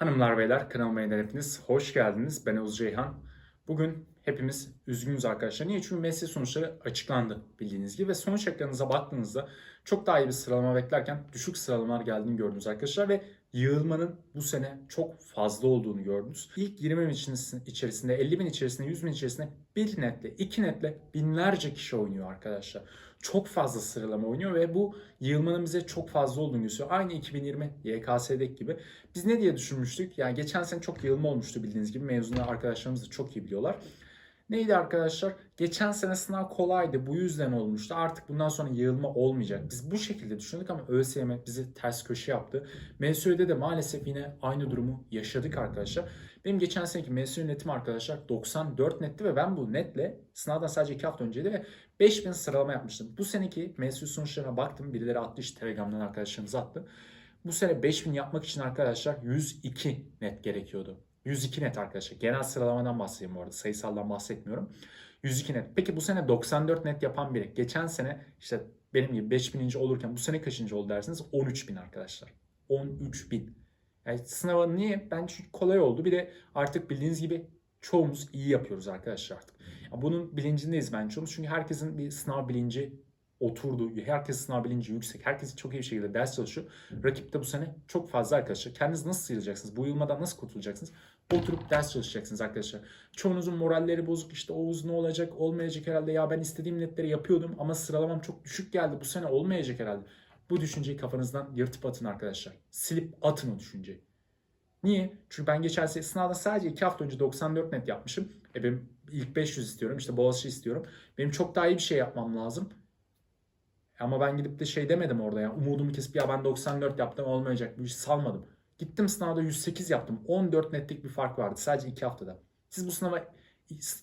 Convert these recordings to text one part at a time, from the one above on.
Hanımlar beyler kanalıma hepiniz hoş geldiniz. Ben Oğuz Ceyhan. Bugün hepimiz üzgünüz arkadaşlar. Niye? Çünkü mesleği sonuçları açıklandı bildiğiniz gibi. Ve sonuç ekranınıza baktığınızda çok daha iyi bir sıralama beklerken düşük sıralamalar geldiğini gördünüz arkadaşlar. Ve yığılmanın bu sene çok fazla olduğunu gördünüz. İlk 20 bin içerisinde, 50 bin içerisinde, 100 bin içerisinde bir netle, iki netle binlerce kişi oynuyor arkadaşlar. Çok fazla sıralama oynuyor ve bu yığılmanın bize çok fazla olduğunu gösteriyor. Aynı 2020 YKS'deki gibi. Biz ne diye düşünmüştük? Yani geçen sene çok yığılma olmuştu bildiğiniz gibi. Mezunlar arkadaşlarımız da çok iyi biliyorlar. Neydi arkadaşlar? Geçen sene sınav kolaydı. Bu yüzden olmuştu. Artık bundan sonra yığılma olmayacak. Biz bu şekilde düşündük ama ÖSYM bizi ters köşe yaptı. MSÜ'de de maalesef yine aynı durumu yaşadık arkadaşlar. Benim geçen seneki MSÜ netim arkadaşlar 94 netti ve ben bu netle sınavdan sadece 2 hafta önceydi ve 5000 sıralama yapmıştım. Bu seneki MSÜ sonuçlarına baktım. Birileri attı işte Telegram'dan arkadaşlarımız attı. Bu sene 5000 yapmak için arkadaşlar 102 net gerekiyordu. 102 net arkadaşlar. Genel sıralamadan bahsedeyim bu arada. Sayısaldan bahsetmiyorum. 102 net. Peki bu sene 94 net yapan biri. Geçen sene işte benim gibi 5000. olurken bu sene kaçıncı oldu dersiniz? 13.000 arkadaşlar. 13.000. Yani sınavı niye? Ben çünkü kolay oldu. Bir de artık bildiğiniz gibi çoğumuz iyi yapıyoruz arkadaşlar artık. Bunun bilincindeyiz ben çoğumuz. Çünkü herkesin bir sınav bilinci oturdu. Herkes sınav bilinci yüksek. Herkes çok iyi bir şekilde ders çalışıyor. Rakip de bu sene çok fazla arkadaşlar. Kendiniz nasıl sıyrılacaksınız? Bu yılmadan nasıl kurtulacaksınız? Oturup ders çalışacaksınız arkadaşlar. Çoğunuzun moralleri bozuk. İşte Oğuz ne olacak? Olmayacak herhalde. Ya ben istediğim netleri yapıyordum ama sıralamam çok düşük geldi. Bu sene olmayacak herhalde. Bu düşünceyi kafanızdan yırtıp atın arkadaşlar. Silip atın o düşünceyi. Niye? Çünkü ben geçen sene sınavda sadece 2 hafta önce 94 net yapmışım. E benim ilk 500 istiyorum. İşte Boğaziçi istiyorum. Benim çok daha iyi bir şey yapmam lazım. Ama ben gidip de şey demedim orada ya. Umudumu kesip ya ben 94 yaptım olmayacak. Bu işi salmadım. Gittim sınavda 108 yaptım. 14 netlik bir fark vardı sadece 2 haftada. Siz bu sınava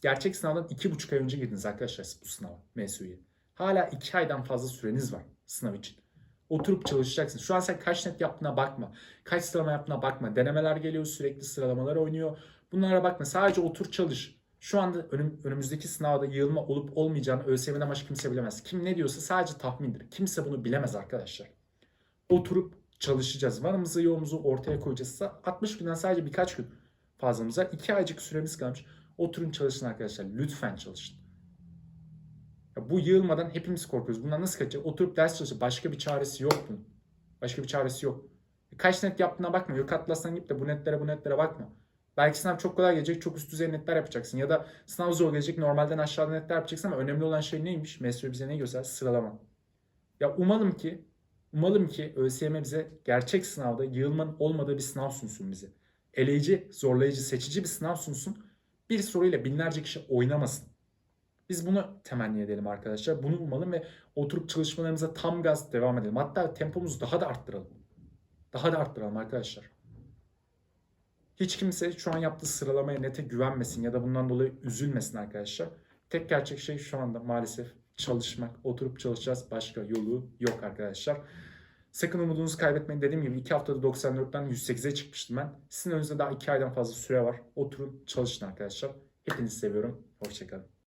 gerçek sınavdan 2,5 ay önce girdiniz arkadaşlar bu sınava MSU'ya. Hala 2 aydan fazla süreniz var sınav için. Oturup çalışacaksın. Şu an sen kaç net yaptığına bakma. Kaç sıralama yaptığına bakma. Denemeler geliyor sürekli sıralamalar oynuyor. Bunlara bakma. Sadece otur çalış. Şu anda önüm, önümüzdeki sınavda yığılma olup olmayacağını ÖSYM'den başka kimse bilemez. Kim ne diyorsa sadece tahmindir. Kimse bunu bilemez arkadaşlar. Oturup çalışacağız. Varımızı yoğumuzu ortaya koyacağız. 60 günden sadece birkaç gün fazlamıza. 2 aycık süremiz kalmış. Oturun çalışın arkadaşlar. Lütfen çalışın. Ya bu yığılmadan hepimiz korkuyoruz. Bundan nasıl kaçacak? Oturup ders çalışın. Başka bir çaresi yok bunun. Başka bir çaresi yok. Kaç net yaptığına bakma. Yok atlasdan git de bu netlere bu netlere bakma. Belki sınav çok kolay gelecek, çok üst düzey netler yapacaksın. Ya da sınav zor gelecek, normalden aşağıda netler yapacaksın ama önemli olan şey neymiş? Mesut bize ne göster? Sıralama. Ya umalım ki, umalım ki ÖSYM bize gerçek sınavda yığılmanın olmadığı bir sınav sunsun bize. Eleyici, zorlayıcı, seçici bir sınav sunsun. Bir soruyla binlerce kişi oynamasın. Biz bunu temenni edelim arkadaşlar. Bunu umalım ve oturup çalışmalarımıza tam gaz devam edelim. Hatta tempomuzu daha da arttıralım. Daha da arttıralım arkadaşlar. Hiç kimse şu an yaptığı sıralamaya nete güvenmesin ya da bundan dolayı üzülmesin arkadaşlar. Tek gerçek şey şu anda maalesef çalışmak. Oturup çalışacağız. Başka yolu yok arkadaşlar. Sakın umudunuzu kaybetmeyin. Dediğim gibi 2 haftada 94'ten 108'e çıkmıştım ben. Sizin önünüzde daha 2 aydan fazla süre var. Oturun çalışın arkadaşlar. Hepinizi seviyorum. Hoşçakalın.